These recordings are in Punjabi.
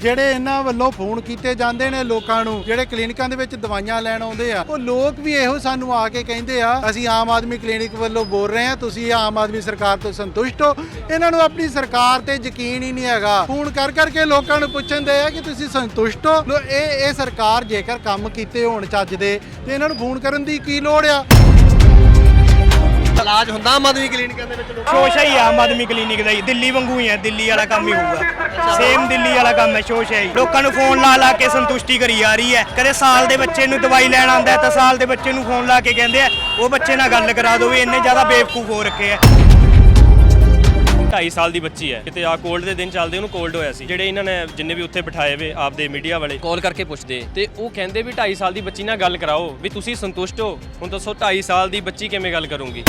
ਜਿਹੜੇ ਇਹਨਾਂ ਵੱਲੋਂ ਫੋਨ ਕੀਤੇ ਜਾਂਦੇ ਨੇ ਲੋਕਾਂ ਨੂੰ, ਜਿਹੜੇ ਕਲੀਨਿਕਾਂ ਦੇ ਵਿੱਚ ਦਵਾਈਆਂ ਲੈਣ ਆਉਂਦੇ ਆ, ਉਹ ਲੋਕ ਵੀ ਇਹੋ ਸਾਨੂੰ ਆ ਕੇ ਕਹਿੰਦੇ ਆ, ਅਸੀਂ ਆਮ ਆਦਮੀ ਕਲੀਨਿਕ ਵੱਲੋਂ ਬੋਲ ਰਹੇ ਆ ਤੁਸੀਂ ਆਮ ਆਦਮੀ ਸਰਕਾਰ ਤੋਂ ਸੰਤੁਸ਼ਟ ਹੋ। ਇਹਨਾਂ ਨੂੰ ਆਪਣੀ ਸਰਕਾਰ ਤੇ ਯਕੀਨ ਹੀ ਨਹੀਂ ਹੈਗਾ। ਫੋਨ ਕਰ ਕਰਕੇ ਲੋਕਾਂ ਨੂੰ ਪੁੱਛਣਦੇ ਆ ਕਿ ਤੁਸੀਂ ਸੰਤੁਸ਼ਟ ਹੋ। ਇਹ ਇਹ ਸਰਕਾਰ ਜੇਕਰ ਕੰਮ ਕੀਤੇ ਹੋਣ ਚੱਜ ਦੇ, ਤੇ ਇਹਨਾਂ ਨੂੰ ਫੋਨ ਕਰਨ ਦੀ ਕੀ ਲੋੜ ਆ? ਇਲਾਜ ਹੁੰਦਾ ਆਮ ਆਦਮੀ ਕਲੀਨਿਕਾਂ ਦੇ ਵਿੱਚ ਲੋਕ ਸ਼ੋਸ਼ਾ ਹੀ ਆ ਆਮ ਆਦਮੀ ਕਲੀਨਿਕ ਦਾ ਹੀ ਦਿੱਲੀ ਵਾਂਗੂ ਹੀ ਹੈ ਦਿੱਲੀ ਵਾਲਾ ਕੰਮ ਹੀ ਹੋਊਗਾ। ਸੇਮ ਦਿੱਲੀ ਵਾਲਾ ਕੰਮ ਹੈ ਸ਼ੋਸ਼ਾ ਹੀ। ਲੋਕਾਂ ਨੂੰ ਫੋਨ ਲਾ ਲਾ ਕੇ ਸੰਤੁਸ਼ਟੀ ਕਰੀ ਜਾ ਰਹੀ ਹੈ। ਕਦੇ ਸਾਲ ਦੇ ਬੱਚੇ ਨੂੰ ਦਵਾਈ ਲੈਣ ਆਉਂਦਾ ਤਾਂ ਸਾਲ ਦੇ ਬੱਚੇ ਨੂੰ ਫੋਨ ਲਾ ਕੇ ਕਹਿੰਦੇ ਆ ਉਹ ਬੱਚੇ ਨਾਲ ਗੱਲ ਕਰਾ ਦਿਓ ਵੀ ਇੰਨੇ ਜ਼ਿਆਦਾ ਬੇਵਕੂਫ ਹੋ ਰੱਖੇ ਆ। 2.5 ਸਾਲ ਦੀ ਬੱਚੀ ਹੈ। ਕਿਤੇ ਆ ਕੋਲਡ ਦੇ ਦਿਨ ਚੱਲਦੇ ਉਹਨੂੰ ਕੋਲਡ ਹੋਇਆ ਸੀ। ਜਿਹੜੇ ਇਹਨਾਂ ਨੇ ਜਿੰਨੇ ਵੀ ਉੱਥੇ ਬਿਠਾਏ ਵੇ ਆਪਦੇ ਮੀਡੀਆ ਵਾਲੇ। ਕਾਲ ਕਰਕੇ ਪੁੱਛਦੇ। ਤੇ ਉਹ ਕਹਿੰਦੇ ਵੀ 2.5 ਸਾਲ ਦੀ ਬੱਚੀ ਨਾਲ ਗੱਲ ਕਰਾਓ ਵੀ ਤੁਸੀਂ ਸੰਤੁਸ਼ਟ ਹੋ? ਹੁਣ ਦੱਸੋ 2.5 ਸਾਲ ਦੀ ਬੱਚੀ ਕਿਵੇਂ ਗੱਲ ਕਰੂਗੀ?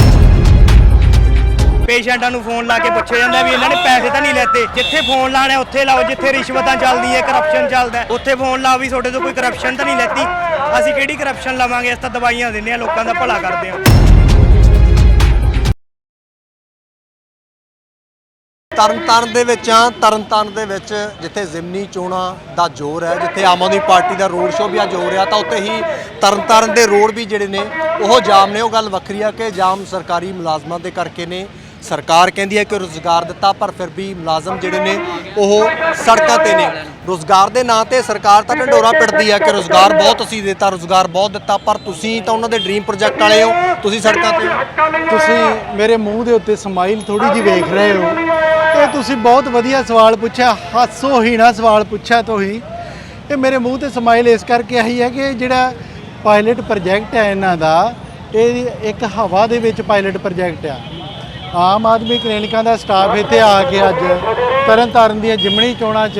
ਪੇਸ਼ੈਂਟਾਂ ਨੂੰ ਫੋਨ ਲਾ ਕੇ ਪੁੱਛਿਆ ਜਾਂਦਾ ਵੀ ਇਹਨਾਂ ਨੇ ਪੈਸੇ ਤਾਂ ਨਹੀਂ ਲੈਤੇ। ਜਿੱਥੇ ਫੋਨ ਲਾਣਾ ਉੱਥੇ ਲਾਓ ਜਿੱਥੇ ਰਿਸ਼ਵਤਾਂ ਚੱਲਦੀ ਹੈ ਕਰਪਸ਼ਨ ਚੱਲਦਾ ਹੈ, ਉੱਥੇ ਫੋਨ ਲਾਓ ਵੀ ਤੁਹਾਡੇ ਤੋਂ ਕੋਈ ਕਰਪਸ਼ਨ ਤਾਂ ਨਹੀਂ ਲੈਤੀ। ਅਸੀਂ ਕਿਹੜੀ ਕਰਪਸ਼ਨ ਲਵਾਂਗੇ? ਅਸੀਂ ਤਾਂ ਦਵਾਈਆਂ ਦਿੰਦੇ ਆ ਲੋਕਾਂ ਦਾ ਭਲਾ ਕਰਦੇ ਆ ਤਰਨਤਾਰਨ ਦੇ ਵਿੱਚ ਆ ਤਰਨਤਾਰਨ ਦੇ ਵਿੱਚ ਜਿੱਥੇ ਜ਼ਿਮਨੀ ਚੋਣਾਂ ਦਾ ਜ਼ੋਰ ਹੈ, ਜਿੱਥੇ ਆਮ ਆਦਮੀ ਪਾਰਟੀ ਦਾ ਰੋਡ ਸ਼ੋਅ ਵੀ ਅੱਜ ਹੋ ਰਿਹਾ, ਤਾਂ ਉੱਥੇ ਹੀ ਤਰਨਤਾਰਨ ਦੇ ਰੋਡ ਵੀ ਜਿਹੜੇ ਨੇ, ਉਹ ਜਾਮ ਨੇ। ਉਹ ਗੱਲ ਵੱਖਰੀ ਆ ਕਿ ਜਾਮ ਸਰਕਾਰੀ ਮੁਲਾਜ਼ਮਾਂ ਦੇ ਕਰਕੇ ਨੇ। ਸਰਕਾਰ ਕਹਿੰਦੀ ਹੈ ਕਿ ਰੋਜ਼ਗਾਰ ਦਿੱਤਾ, ਪਰ ਫਿਰ ਵੀ ਮੁਲਾਜ਼ਮ ਜਿਹੜੇ ਨੇ, ਉਹ ਸੜਕਾਂ ਤੇ ਨੇ। ਰੋਜ਼ਗਾਰ ਦੇ ਨਾਂ ਤੇ ਸਰਕਾਰ ਤਾਂ ਢੰਡੋਰਾ ਪਿੱਟਦੀ ਹੈ ਕਿ ਰੋਜ਼ਗਾਰ ਬਹੁਤ ਅਸੀਂ ਦਿੱਤਾ, ਰੋਜ਼ਗਾਰ ਬਹੁਤ ਦਿੱਤਾ, ਪਰ ਤੁਸੀਂ ਤਾਂ ਉਹਨਾਂ ਦੇ ਡ੍ਰੀਮ ਪ੍ਰੋਜੈਕਟ ਵਾਲੇ ਹੋ। ਤੁਸੀਂ ਸੜਕਾਂ ਤੇ ਤੁਸੀਂ ਮੇਰੇ ਮੂੰਹ ਦੇ ਉੱਤੇ ਸਮਾਈਲ ਥੋੜੀ ਜਿਹੀ ਵੇਖ ਰਹੇ ਹੋ। ਤੁਸੀਂ ਬਹੁਤ ਵਧੀਆ ਸਵਾਲ ਪੁੱਛਿਆ ਹਾਸੋ ਹੀਣਾ ਸਵਾਲ ਪੁੱਛਿਆ ਤੁਸੀਂ ਇਹ ਮੇਰੇ ਮੂੰਹ ਤੇ ਸਮਾਈਲ ਇਸ ਕਰਕੇ ਆਈ ਹੈ ਕਿ ਜਿਹੜਾ ਪਾਇਲਟ ਪ੍ਰੋਜੈਕਟ ਹੈ ਇਹਨਾਂ ਦਾ, ਇਹ ਇੱਕ ਹਵਾ ਦੇ ਵਿੱਚ ਪਾਇਲਟ ਪ੍ਰੋਜੈਕਟ ਆ। ਆਮ ਆਦਮੀ ਕਲੀਨਿਕਾਂ ਦਾ ਸਟਾਫ ਇੱਥੇ ਆ ਕੇ ਅੱਜ ਤਰਨਤਾਰਨ ਦੀਆਂ ਜਿਮਣੀ ਚੋਣਾਂ 'ਚ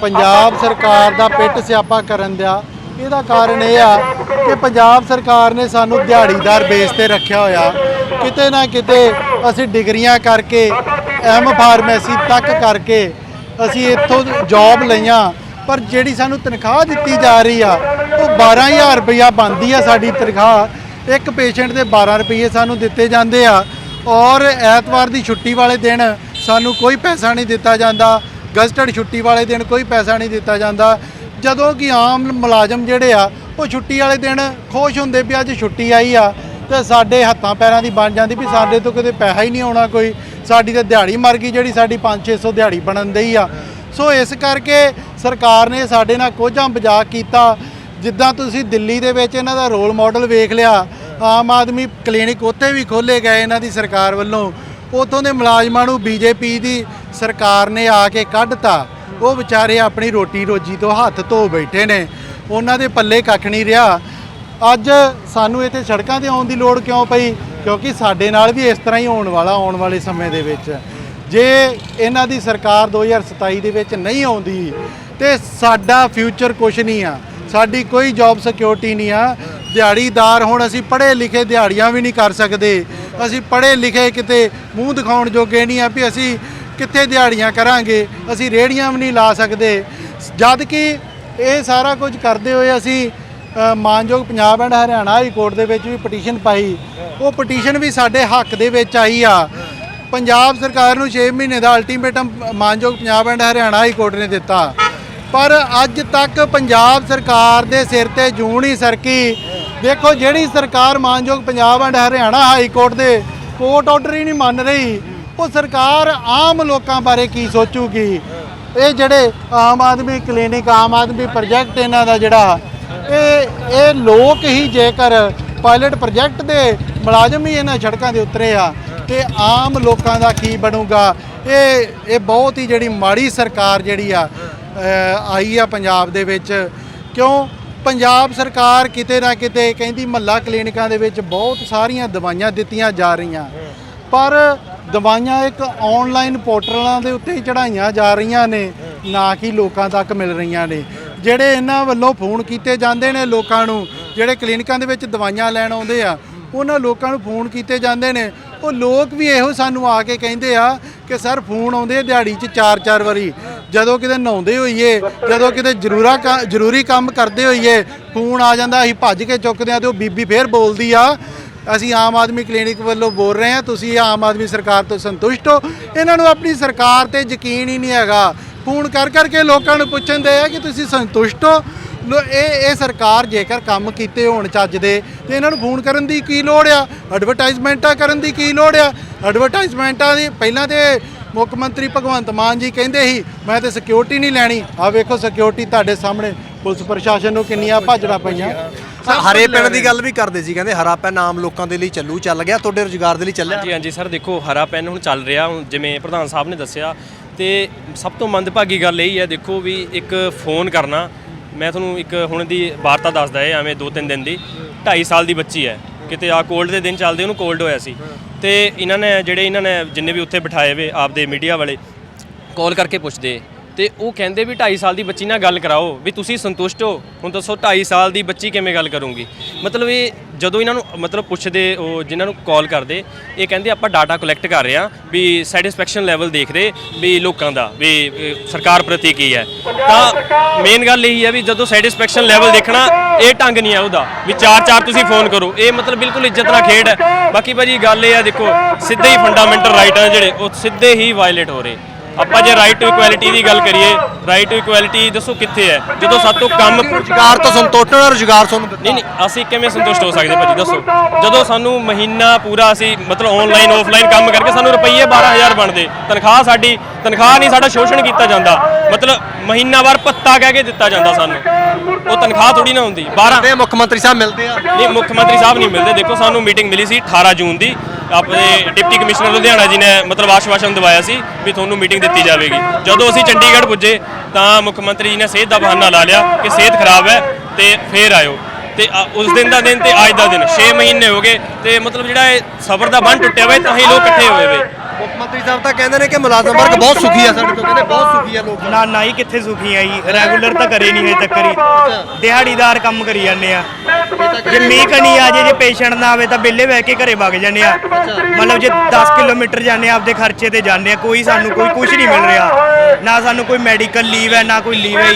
ਪੰਜਾਬ ਸਰਕਾਰ ਦਾ ਪਿੱਟ ਸਿਆਪਾ ਕਰਨ ਦਾ ਇਹਦਾ ਕਾਰਨ ਇਹ ਆ ਕਿ ਪੰਜਾਬ ਸਰਕਾਰ ਨੇ ਸਾਨੂੰ ਦਿਹਾੜੀਦਾਰ ਬੇਸ ਤੇ ਰੱਖਿਆ ਹੋਇਆ। ਕਿਤੇ ਨਾ ਕਿਤੇ ਅਸੀਂ ਡਿਗਰੀਆਂ ਕਰਕੇ ਐਮ ਫਾਰਮੇਸੀ ਤੱਕ ਕਰਕੇ ਅਸੀਂ ਇੱਥੋਂ ਜੌਬ ਲਈਆਂ। ਪਰ ਜਿਹੜੀ ਸਾਨੂੰ ਤਨਖਾਹ ਦਿੱਤੀ ਜਾ ਰਹੀ ਆ, ਉਹ 12000 ਰੁਪਇਆ ਬਣਦੀ ਆ ਸਾਡੀ ਤਨਖਾਹ। ਇੱਕ ਪੇਸ਼ੈਂਟ ਦੇ 12 ਰੁਪਏ ਸਾਨੂੰ ਦਿੱਤੇ ਜਾਂਦੇ ਆ। ਔਰ ਐਤਵਾਰ ਦੀ ਛੁੱਟੀ ਵਾਲੇ ਦਿਨ ਸਾਨੂੰ ਕੋਈ ਪੈਸਾ ਨਹੀਂ ਦਿੱਤਾ ਜਾਂਦਾ। ਗਜ਼ਟਡ ਛੁੱਟੀ ਵਾਲੇ ਦਿਨ ਕੋਈ ਪੈਸਾ ਨਹੀਂ ਦਿੱਤਾ ਜਾਂਦਾ। ਜਦੋਂ ਕਿ ਆਮ ਮੁਲਾਜ਼ਮ ਜਿਹੜੇ ਆ, ਉਹ ਛੁੱਟੀ ਵਾਲੇ ਦਿਨ ਖੁਸ਼ ਹੁੰਦੇ ਵੀ ਅੱਜ ਛੁੱਟੀ ਆਈ ਆ ਤੇ ਸਾਡੇ ਹੱਥਾਂ ਪੈਰਾਂ ਦੀ ਬਣ ਜਾਂਦੀ ਵੀ ਸਾਡੇ ਤੋਂ ਕਿਤੇ ਪੈਸਾ ਹੀ ਨਹੀਂ ਆਉਣਾ ਕੋਈ। ਸਾਡੀ ਤੇ ਦਿਹਾੜੀ ਮਰ ਗਈ, ਜਿਹੜੀ ਸਾਡੀ 5-600 ਦਿਹਾੜੀ ਬਣਨ ਦਈ ਆ। ਸੋ ਇਸ ਕਰਕੇ ਸਰਕਾਰ ਨੇ ਸਾਡੇ ਨਾਲ ਕੋਝਾਂ ਮਜ਼ਾਕ ਕੀਤਾ। ਜਿੱਦਾਂ ਤੁਸੀਂ ਦਿੱਲੀ ਦੇ ਵਿੱਚ ਇਹਨਾਂ ਦਾ ਰੋਲ ਮਾਡਲ ਵੇਖ ਲਿਆ, ਆਮ ਆਦਮੀ ਕਲੀਨਿਕ ਉੱਥੇ ਵੀ ਖੋਲੇ ਗਏ ਇਹਨਾਂ ਦੀ ਸਰਕਾਰ ਵੱਲੋਂ। ਉਥੋਂ ਦੇ ਮੁਲਾਜ਼ਮਾਂ ਨੂੰ ਬੀਜੇਪੀ ਦੀ ਸਰਕਾਰ ਨੇ ਆ ਕੇ ਕੱਢਤਾ। ਉਹ ਵਿਚਾਰੇ ਆਪਣੀ ਰੋਟੀ ਰੋਜੀ ਤੋਂ ਹੱਥ ਧੋ ਬੈਠੇ ਨੇ। ਉਹਨਾਂ ਦੇ ਪੱਲੇ ਕੱਖ ਨਹੀਂ ਰਿਹਾ। ਅੱਜ ਸਾਨੂੰ ਇੱਥੇ ਸੜਕਾਂ ਤੇ ਆਉਣ ਦੀ ਲੋੜ ਕਿਉਂ ਪਈ? ਕਿਉਂਕਿ ਸਾਡੇ ਨਾਲ ਵੀ ਇਸ ਤਰ੍ਹਾਂ ਹੀ ਹੋਣ ਵਾਲਾ, ਆਉਣ ਵਾਲੇ ਸਮੇਂ ਦੇ ਵਿੱਚ। ਜੇ ਇਹਨਾਂ ਦੀ ਸਰਕਾਰ 2027 ਦੇ ਵਿੱਚ ਨਹੀਂ ਆਉਂਦੀ, ਤੇ ਸਾਡਾ ਫਿਊਚਰ ਕੁਝ ਨਹੀਂ ਆ। ਸਾਡੀ ਕੋਈ ਜੌਬ ਸਿਕਿਉਰਿਟੀ ਨਹੀਂ ਆ। ਦਿਹਾੜੀਦਾਰ ਹੁਣ ਅਸੀਂ ਪੜ੍ਹੇ ਲਿਖੇ ਦਿਹਾੜੀਆਂ ਵੀ ਨਹੀਂ ਕਰ ਸਕਦੇ। ਅਸੀਂ ਪੜ੍ਹੇ ਲਿਖੇ ਕਿਤੇ ਮੂੰਹ ਦਿਖਾਉਣ ਜੋਗੇ ਨਹੀਂ ਆ ਵੀ ਅਸੀਂ ਕਿੱਥੇ ਦਿਹਾੜੀਆਂ ਕਰਾਂਗੇ। ਅਸੀਂ ਰੇੜੀਆਂ ਵੀ ਨਹੀਂ ਲਾ ਸਕਦੇ। ਜਦ ਕਿ ਇਹ ਸਾਰਾ ਕੁਝ ਕਰਦੇ ਹੋਏ ਅਸੀਂ ਮਾਨਯੋਗ Punjab and Haryana high court ਦੇ ਵਿੱਚ ਵੀ ਪਟੀਸ਼ਨ ਪਾਈ। ਉਹ ਪਟੀਸ਼ਨ ਵੀ ਸਾਡੇ ਹੱਕ ਦੇ ਵਿੱਚ ਆਈ ਆ। ਪੰਜਾਬ ਸਰਕਾਰ ਨੂੰ 6 ਮਹੀਨੇ ਦਾ ਅਲਟੀਮੇਟਮ ਮਾਨਯੋਗ Punjab and Haryana high court ਨੇ ਦਿੱਤਾ। ਪਰ ਅੱਜ ਤੱਕ ਪੰਜਾਬ ਸਰਕਾਰ ਦੇ ਸਿਰ ਤੇ ਜੂੰ ਹੀ ਸਰਕੀ। ਦੇਖੋ ਜਿਹੜੀ ਸਰਕਾਰ ਮਾਨਯੋਗ Punjab and Haryana high court ਦੇ ਕੋਰਟ ਆਰਡਰ ਹੀ ਨਹੀਂ ਮੰਨ ਰਹੀ, ਉਹ ਸਰਕਾਰ ਆਮ ਲੋਕਾਂ ਬਾਰੇ ਕੀ ਸੋਚੂਗੀ? ਇਹ ਜਿਹੜੇ ਆਮ ਆਦਮੀ ਕਲੀਨਿਕ ਆਮ ਆਦਮੀ ਪ੍ਰੋਜੈਕਟ ਇਹਨਾਂ ਦਾ ਜਿਹੜਾ, ਇਹ ਇਹ ਲੋਕ ਹੀ ਜੇਕਰ ਪਾਇਲਟ ਪ੍ਰੋਜੈਕਟ ਦੇ ਮੁਲਾਜ਼ਮ ਹੀ ਇਹਨਾਂ ਸੜਕਾਂ ਦੇ ਉਤਰੇ ਆ ਤੇ ਆਮ ਲੋਕਾਂ ਦਾ ਕੀ ਬਣੂਗਾ? ਇਹ ਇਹ ਬਹੁਤ ਹੀ ਜਿਹੜੀ ਮਾੜੀ ਸਰਕਾਰ ਜਿਹੜੀ ਆ ਆਈ ਆ ਪੰਜਾਬ ਦੇ ਵਿੱਚ। ਕਿਉਂ? ਪੰਜਾਬ ਸਰਕਾਰ ਕਿਤੇ ਨਾ ਕਿਤੇ ਕਹਿੰਦੀ ਮਹੱਲਾ ਕਲੀਨਿਕਾਂ ਦੇ ਵਿੱਚ ਬਹੁਤ ਸਾਰੀਆਂ ਦਵਾਈਆਂ ਦਿੱਤੀਆਂ ਜਾ ਰਹੀਆਂ। ਪਰ ਦਵਾਈਆਂ ਇੱਕ ਆਨਲਾਈਨ ਪੋਰਟਲਾਂ ਦੇ ਉੱਤੇ ਹੀ ਚੜਾਈਆਂ ਜਾ ਰਹੀਆਂ ਨੇ, ਨਾ ਕਿ ਲੋਕਾਂ ਤੱਕ ਮਿਲ ਰਹੀਆਂ ਨੇ। ਜਿਹੜੇ ਇਹਨਾਂ ਵੱਲੋਂ ਫੋਨ ਕੀਤੇ ਜਾਂਦੇ ਨੇ ਲੋਕਾਂ ਨੂੰ, ਜਿਹੜੇ ਕਲੀਨਿਕਾਂ ਦੇ ਵਿੱਚ ਦਵਾਈਆਂ ਲੈਣ ਆਉਂਦੇ ਆ ਉਹਨਾਂ ਲੋਕਾਂ ਨੂੰ ਫੋਨ ਕੀਤੇ ਜਾਂਦੇ ਨੇ। ਉਹ ਲੋਕ ਵੀ ਇਹੋ ਸਾਨੂੰ ਆ ਕੇ ਕਹਿੰਦੇ ਆ ਕਿ ਸਰ ਫੋਨ ਆਉਂਦੇ ਦਿਹਾੜੀ 'ਚ ਚਾਰ ਚਾਰ ਵਾਰੀ। ਜਦੋਂ ਕਿਤੇ ਨਹਾਉਂਦੇ ਹੋਈਏ, ਜਦੋਂ ਕਿਤੇ ਜ਼ਰੂਰਾ ਕ- ਜ਼ਰੂਰੀ ਕੰਮ ਕਰਦੇ ਹੋਈਏ, ਫੋਨ ਆ ਜਾਂਦਾ, ਅਸੀਂ ਭੱਜ ਕੇ ਚੁੱਕਦੇ ਆ ਤੇ ਉਹ ਬੀਬੀ ਫੇਰ ਬੋਲਦੀ ਆ, ਅਸੀਂ ਆਮ ਆਦਮੀ ਕਲੀਨਿਕ ਵੱਲੋਂ ਬੋਲ ਰਹੇ ਹਾਂ, ਤੁਸੀਂ ਆਮ ਆਦਮੀ ਸਰਕਾਰ ਤੋਂ ਸੰਤੁਸ਼ਟ ਹੋ। ਇਹਨਾਂ ਨੂੰ ਆਪਣੀ ਸਰਕਾਰ ਤੇ ਯਕੀਨ ਹੀ ਨਹੀਂ ਹੈਗਾ। ਫੋਨ ਕਰ ਕਰਕੇ ਲੋਕਾਂ ਨੂੰ ਪੁੱਛਣ ਦੇ ਆ ਕਿ ਤੁਸੀਂ ਸੰਤੁਸ਼ਟ ਹੋ। ਲੋ ਇਹ ਇਹ ਸਰਕਾਰ ਜੇਕਰ ਕੰਮ ਕੀਤੇ ਹੋਣ ਚੱਜ ਦੇ ਤੇ ਇਹਨਾਂ ਨੂੰ ਫੋਨ ਕਰਨ ਦੀ ਕੀ ਲੋੜ ਆ? ਐਡਵਰਟਾਈਜ਼ਮੈਂਟਾਂ ਕਰਨ ਦੀ ਕੀ ਲੋੜ ਆ? ਐਡਵਰਟਾਈਜ਼ਮੈਂਟਾਂ ਦੀ ਪਹਿਲਾਂ ਤੇ ਮੁੱਖ ਮੰਤਰੀ ਭਗਵੰਤ ਮਾਨ ਜੀ ਕਹਿੰਦੇ ਸੀ ਮੈਂ ਤੇ ਸਿਕਿਉਰਿਟੀ ਨਹੀਂ ਲੈਣੀ। ਆ ਵੇਖੋ ਸਿਕਿਉਰਿਟੀ ਤੁਹਾਡੇ ਸਾਹਮਣੇ ਪੁਲਿਸ ਪ੍ਰਸ਼ਾਸਨ ਨੂੰ ਕਿੰਨੀਆਂ ਭਾਜੜਾਂ ਪਈਆਂ। ਹਰੇ ਪੈਨ ਦੀ ਗੱਲ ਵੀ ਕਰਦੇ ਸੀ ਕਹਿੰਦੇ ਹਰਾ ਪੈਨ ਆਮ ਲੋਕਾਂ ਦੇ ਲਈ ਚੱਲੂ ਚੱਲ ਗਿਆ ਤੁਹਾਡੇ ਰੁਜ਼ਗਾਰ ਦੇ ਲਈ ਚੱਲਿਆ। ਹਾਂਜੀ ਹਾਂਜੀ ਸਰ ਦੇਖੋ ਹਰਾ ਪੈਨ ਹੁਣ ਚੱਲ ਰਿਹਾ ਹੁਣ ਜਿਵੇਂ ਪ੍ਰਧਾਨ ਸਾਹਿਬ ਨੇ ਦੱਸਿਆ ਤੇ ਸਭ ਤੋਂ ਮੰਦਭਾਗੀ ਗੱਲ ਇਹ ਹੈ ਦੇਖੋ ਵੀ ਇੱਕ ਫੋਨ ਕਰਨਾ ਮੈਂ ਤੁਹਾਨੂੰ ਇੱਕ ਹੁਣ ਦੀ ਵਾਰਤਾ ਦੱਸਦਾ ਏ ਐਵੇਂ ਦੋ ਤਿੰਨ ਦਿਨ ਦੀ। 2.5 ਸਾਲ ਦੀ ਬੱਚੀ ਹੈ। ਕਿਤੇ ਆ ਕੋਲਡ ਦੇ ਦਿਨ ਚੱਲਦੇ, ਉਹਨੂੰ ਕੋਲਡ ਹੋਇਆ ਸੀ। ਤੇ ਇਹਨਾਂ ਨੇ, ਜਿਹੜੇ ਇਹਨਾਂ ਨੇ ਜਿੰਨੇ ਵੀ ਉੱਥੇ ਬਿਠਾਏ ਵੇ, ਆਪਦੇ ਮੀਡੀਆ ਵਾਲੇ, ਕਾਲ ਕਰਕੇ ਪੁੱਛਦੇ। ਤੇ ਉਹ ਕਹਿੰਦੇ ਵੀ 2.5 ਸਾਲ ਦੀ ਬੱਚੀ ਨਾਲ ਗੱਲ ਕਰਾਓ, ਵੀ ਤੁਸੀਂ ਸੰਤੁਸ਼ਟ ਹੋ। ਹੁਣ ਦੱਸੋ 2.5 ਸਾਲ ਦੀ ਬੱਚੀ ਕਿਵੇਂ ਗੱਲ ਕਰੂੰਗੀ? ਮਤਲਬ ਇਹ ਜਦੋਂ ਇਹਨਾਂ ਨੂੰ, ਮਤਲਬ ਪੁੱਛਦੇ, ਉਹ ਜਿਨ੍ਹਾਂ ਨੂੰ ਕਾਲ ਕਰਦੇ, ਇਹ ਕਹਿੰਦੇ ਆਪਾਂ ਡਾਟਾ ਕਲੈਕਟ ਕਰ ਰਹੇ ਹਾਂ ਵੀ ਸੈਟੀਸਫੈਕਸ਼ਨ ਲੈਵਲ ਦੇਖ ਰਹੇ ਵੀ ਲੋਕਾਂ ਦਾ, ਵੀ ਸਰਕਾਰ ਪ੍ਰਤੀ ਕੀ ਹੈ। ਤਾਂ ਮੇਨ ਗੱਲ ਇਹੀ ਹੈ ਵੀ ਜਦੋਂ ਸੈਟੀਸਫੈਕਸ਼ਨ ਲੈਵਲ ਦੇਖਣਾ, ਇਹ ਢੰਗ ਨਹੀਂ ਹੈ ਉਹਦਾ। ਵੀ ਚਾਰ ਚਾਰ ਤੁਸੀਂ ਫੋਨ ਕਰੋ, ਇਹ ਮਤਲਬ ਬਿਲਕੁਲ ਇੱਜ਼ਤ ਨਾਲ ਖੇਡ ਹੈ। ਬਾਕੀ ਭਾਜੀ ਗੱਲ ਇਹ ਆ ਦੇਖੋ, ਸਿੱਧੇ ਹੀ ਫੰਡਾਮੈਂਟਲ ਰਾਈਟ ਆ ਜਿਹੜੇ, ਉਹ ਸਿੱਧੇ ਹੀ ਵਾਇਲੇਟ ਹੋ ਰਹੇ। ਆਪਾਂ ਜੇ ਰਾਈਟ ਟੂ ਇਕੁਐਲਿਟੀ ਦੀ ਗੱਲ ਕਰੀਏ ਰਾਈਟ ਟੂ ਇਕੁਐਲਿਟੀ ਦੱਸੋ ਕਿੱਥੇ ਹੈ? ਜਦੋਂ ਸਾਤੋਂ ਕੰਮ ਰੁਜ਼ਗਾਰ ਤੋਂ ਸੰਤੋਸ਼ਣ ਨਾਲ ਰੁਜ਼ਗਾਰ ਤੁਹਾਨੂੰ ਨਹੀਂ ਨਹੀਂ ਅਸੀਂ ਕਿਵੇਂ ਸੰਤੁਸ਼ਟ ਹੋ ਸਕਦੇ ਭਾਜੀ ਦੱਸੋ? ਜਦੋਂ ਸਾਨੂੰ ਮਹੀਨਾ ਪੂਰਾ ਅਸੀਂ ਮਤਲਬ ਆਨਲਾਈਨ ਆਫਲਾਈਨ ਕੰਮ ਕਰਕੇ ਸਾਨੂੰ ਰੁਪਈਏ 12000 ਬਣਦੇ ਤਨਖਾਹ ਸਾਡੀ ਤਨਖਾਹ ਨਹੀਂ ਸਾਡਾ ਸ਼ੋਸ਼ਣ ਕੀਤਾ ਜਾਂਦਾ। ਮਤਲਬ ਮਹੀਨਾਵਾਰ ਭੱਤਾ ਕਹਿ ਕੇ ਦਿੱਤਾ ਜਾਂਦਾ ਸਾਨੂੰ। ਉਹ ਤਨਖਾਹ ਥੋੜੀ ਨਾ ਹੁੰਦੀ 12 ਤੇ ਮੁੱਖ ਮੰਤਰੀ ਸਾਹਿਬ ਮਿਲਦੇ ਆ। ਨਹੀਂ ਮੁੱਖ ਮੰਤਰੀ ਸਾਹਿਬ ਨਹੀਂ ਮਿਲਦੇ। ਦੇਖੋ ਸਾਨੂੰ ਮੀਟਿੰਗ ਮਿਲੀ ਸੀ 18 ਜੂਨ ਦੀ। ਆਪਣੇ ਡਿਪਟੀ ਕਮਿਸ਼ਨਰ ਲੁਧਿਆਣਾ ਜੀ ਨੇ ਮਤਲਬ ਆਸ਼ਵਾਸਨ ਦਿਵਾਇਆ ਸੀ ਵੀ ਤੁਹਾਨੂੰ ਮੀਟਿੰਗ ਦਿੱਤੀ ਜਾਵੇਗੀ। ਜਦੋਂ ਅਸੀਂ ਚੰਡੀਗੜ੍ਹ ਪੁੱਜੇ ਤਾਂ ਮੁੱਖ ਮੰਤਰੀ ਜੀ ਨੇ ਸਿਹਤ ਦਾ ਬਹਾਨਾ ਲਾ ਲਿਆ ਕਿ ਸਿਹਤ ਖਰਾਬ ਹੈ ਤੇ ਫੇਰ ਆਇਓ। ਤੇ ਉਸ ਦਿਨ ਦਾ ਦਿਨ ਤੇ ਅੱਜ ਦਾ ਦਿਨ 6 ਮਹੀਨੇ ਹੋ ਗਏ ਤੇ ਮਤਲਬ ਜਿਹੜਾ ਇਹ ਸਬਰ ਦਾ ਬੰਨ ਟੁੱਟਿਆ ਹੋਇਆ ਤਾਂ ਹੀ ਲੋਕ ਇਕੱਠੇ ਹੋਏ ਵੇ। ਮੁੱਖ ਮੰਤਰੀ ਸਾਹਿਬ ਤਾਂ ਕਹਿੰਦੇ ਨੇ ਕਿ ਮੁਲਾਜ਼ਮ ਵਰਗ ਬਹੁਤ ਸੁਖੀ ਆ ਸਾਡੇ ਤੋਂ ਕਹਿੰਦੇ ਬਹੁਤ ਸੁਖੀ ਆ ਲੋਕ। ਨਾ ਨਾ ਹੀ ਕਿੱਥੇ ਸੁਖੀ ਆ ਜੀ? ਰੈਗੂਲਰ ਤਾਂ ਕਰੇ ਨਹੀਂ ਹਜੇ ਤੱਕ ਹੀ ਦਿਹਾੜੀਦਾਰ ਕੰਮ ਕਰੀ ਜਾਂਦੇ ਆ। ਜੇ ਮੀਂਹ ਕਣੀ ਆ ਜੇ ਜੇ ਪੇਸ਼ੈਂਟ ਨਾ ਆਵੇ ਤਾਂ ਬਿੱਲੇ ਬਹਿ ਕੇ ਘਰੇ ਵਗ ਜਾਂਦੇ ਆ। ਮਤਲਬ ਜੇ 10 ਕਿਲੋਮੀਟਰ ਜਾਂਦੇ ਆ ਆਪਦੇ ਖਰਚੇ ਤੇ ਜਾਂਦੇ ਆ ਕੋਈ ਸਾਨੂੰ ਕੋਈ ਕੁਝ ਨਹੀਂ ਮਿਲ ਰਿਹਾ। ਨਾ ਸਾਨੂੰ ਕੋਈ ਮੈਡੀਕਲ ਲੀਵ ਹੈ ਨਾ ਕੋਈ ਲੀਵ ਹੈ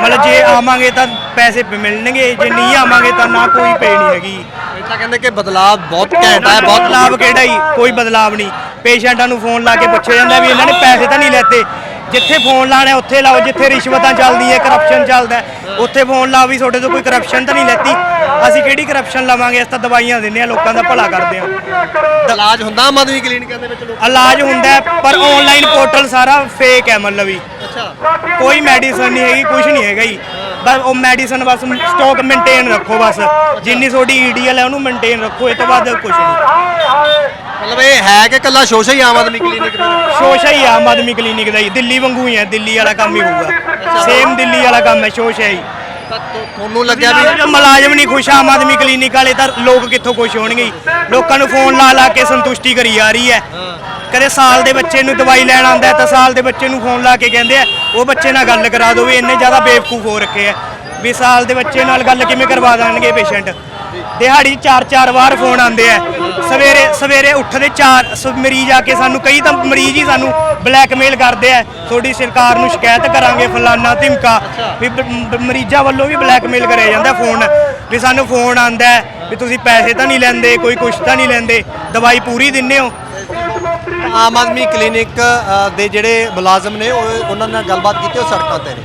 ਮਤਲਬ ਜੇ ਆਵਾਂਗੇ ਤਾਂ ਪੈਸੇ ਮਿਲਣਗੇ ਜੇ ਨਹੀਂ ਆਵਾਂਗੇ ਤਾਂ ਨਾ ਕੋਈ ਪੇ ਨਹੀਂ ਹੈਗੀ। ਇਹ ਤਾਂ ਕਹਿੰਦੇ ਕਿ ਬਦਲਾਅ ਬਹੁਤ ਘੈਂਟ ਆ ਬਹੁਤ ਬਦਲਾਵ ਕਿਹੜਾ ਹੀ ਕੋਈ ਬਦਲਾਵ ਨਹੀਂ ਪੇਸ਼ੈਂਟਾਂ ਨੂੰ ਫੋਨ ਲਾ ਕੇ ਪੁੱਛਿਆ ਜਾਂਦਾ ਵੀ ਇਹਨਾਂ ਨੇ ਪੈਸੇ ਤਾਂ ਨਹੀਂ ਲੈਤੇ। ਜਿੱਥੇ ਫੋਨ ਲਾਣਾ ਉੱਥੇ ਲਾਓ ਜਿੱਥੇ ਰਿਸ਼ਵਤਾਂ ਚੱਲਦੀ ਹੈ। ਕਰਪਸ਼ਨ ਚੱਲਦਾ ਉੱਥੇ ਫੋਨ ਲਾਓ ਵੀ ਤੁਹਾਡੇ ਤੋਂ ਕੋਈ ਕਰਪਸ਼ਨ ਤਾਂ ਨਹੀਂ ਲੈਤੀ। ਅਸੀਂ ਕਿਹੜੀ ਕਰਪਸ਼ਨ ਲਵਾਂਗੇ? ਅਸੀਂ ਤਾਂ ਦਵਾਈਆਂ ਦਿੰਦੇ ਆ ਲੋਕਾਂ ਦਾ ਭਲਾ ਕਰਦੇ ਆ ਇਲਾਜ ਹੁੰਦਾ ਆਮ ਆਦਮੀ ਕਲੀਨਿਕਾਂ ਦੇ ਵਿੱਚ ਲੋਕ ਇਲਾਜ ਹੁੰਦਾ ਪਰ ਆਨਲਾਈਨ ਪੋਰਟਲ ਸਾਰਾ ਫੇਕ ਹੈ ਮਤਲਬ ਹੀ ਅੱਛਾ। ਕੋਈ ਮੈਡੀਸਨ ਨਹੀਂ ਹੈਗੀ ਕੁਝ ਨਹੀਂ ਹੈਗਾ ਜੀ। ਬਸ ਉਹ ਮੈਡੀਸਨ ਬਸ ਸਟਾਕ ਮੇਨਟੇਨ ਰੱਖੋ ਬਸ। ਜਿੰਨੀ ਤੁਹਾਡੀ ਈਡੀਐਲ ਹੈ ਉਹਨੂੰ ਮੇਨਟੇਨ ਰੱਖੋ ਇਹ ਤੋਂ ਬਾਅਦ ਕੁਝ ਨਹੀਂ। ਮਤਲਬ ਇਹ ਹੈ ਕਿ ਕੱਲਾ ਸ਼ੋਸ਼ਾ ਹੀ ਆਮ ਆਦਮੀ ਕਲੀਨਿਕ ਦਾ ਸ਼ੋਸ਼ਾ ਹੀ ਆਮ ਆਦਮੀ ਕਲੀਨਿਕ ਦਾ ਹੀ। ਦਿੱਲੀ ਵਾਂਗੂ ਹੀ ਹੈ ਦਿੱਲੀ ਵਾਲਾ ਕੰਮ ਹੀ ਹੋਊਗਾ। ਸੇਮ ਦਿੱਲੀ ਵਾਲਾ ਕੰਮ ਹੈ ਸ਼ੋਸ਼ਾ ਹੀ। ਤਾਂ ਤੁ- ਤੁਹਾਨੂੰ ਲੱਗਿਆ ਵੀ ਮੁਲਾਜ਼ਮ ਨਹੀਂ ਖੁਸ਼ ਆਮ ਆਦਮੀ ਕਲੀਨਿਕ ਵਾਲੇ ਤਾਂ ਲੋਕ ਕਿੱਥੋਂ ਖੁਸ਼ ਹੋਣਗੇ ਜੀ? ਲੋਕਾਂ ਨੂੰ ਫੋਨ ਲਾ ਲਾ ਕੇ ਸੰਤੁਸ਼ਟੀ ਕਰੀ ਜਾ ਰਹੀ ਹੈ। ਕਦੇ ਸਾਲ ਦੇ ਬੱਚੇ ਨੂੰ ਦਵਾਈ ਲੈਣ ਆਉਂਦਾ ਹੈ ਤਾਂ ਸਾਲ ਦੇ ਬੱਚੇ ਨੂੰ ਫੋਨ ਲਾ ਕੇ ਕਹਿੰਦੇ ਆ ਉਹ ਬੱਚੇ ਨਾਲ ਗੱਲ ਕਰਾ ਦਿਓ ਵੀ ਇੰਨੇ ਜ਼ਿਆਦਾ ਬੇਵਕੂਫ ਹੋ ਰੱਖੇ ਆ। ਵੀ ਸਾਲ ਦੇ ਬੱਚੇ ਨਾਲ ਗੱਲ ਕਿਵੇਂ ਕਰਵਾ ਦੇਣਗੇ ਪੇਸ਼ੈਂਟ ਦਿਹਾੜੀ 'ਚ ਚਾਰ ਚਾਰ ਵਾਰ ਫੋਨ ਆਉਂਦੇ ਆ। ਸਵੇਰੇ ਸਵੇਰੇ ਉੱਠਦੇ ਚਾਰ ਸ- ਮਰੀਜ਼ ਆ ਕੇ ਸਾਨੂੰ ਕਈ ਤਾਂ ਮਰੀਜ਼ ਹੀ ਸਾਨੂੰ ਬਲੈਕਮੇਲ ਕਰਦੇ ਆ। ਤੁਹਾਡੀ ਸਰਕਾਰ ਨੂੰ ਸ਼ਿਕਾਇਤ ਕਰਾਂਗੇ ਫਲਾਨਾ ਧਿਮਕਾ। ਵੀ ਬ- ਬ- ਮਰੀਜ਼ਾਂ ਵੱਲੋਂ ਵੀ ਬਲੈਕਮੇਲ ਕਰਿਆ ਜਾਂਦਾ ਫੋਨ। ਵੀ ਸਾਨੂੰ ਫੋਨ ਆਂਦਾ ਵੀ ਤੁਸੀਂ ਪੈਸੇ ਤਾਂ ਨਹੀਂ ਲੈਂਦੇ ਕੋਈ ਕੁਛ ਤਾਂ ਨਹੀਂ ਲੈਂਦੇ ਦਵਾਈ ਪੂਰੀ ਦਿੰਦੇ ਹੋ। ਆਮ ਆਦਮੀ ਕਲੀਨਿਕ ਅ, ਦੇ ਜਿਹੜੇ ਮੁਲਾਜ਼ਮ ਨੇ ਉਹ ਉਹਨਾਂ ਨਾਲ ਗੱਲਬਾਤ ਕੀਤੀ ਉਹ ਸੜਕਾਂ ਤੇ ਨੇ।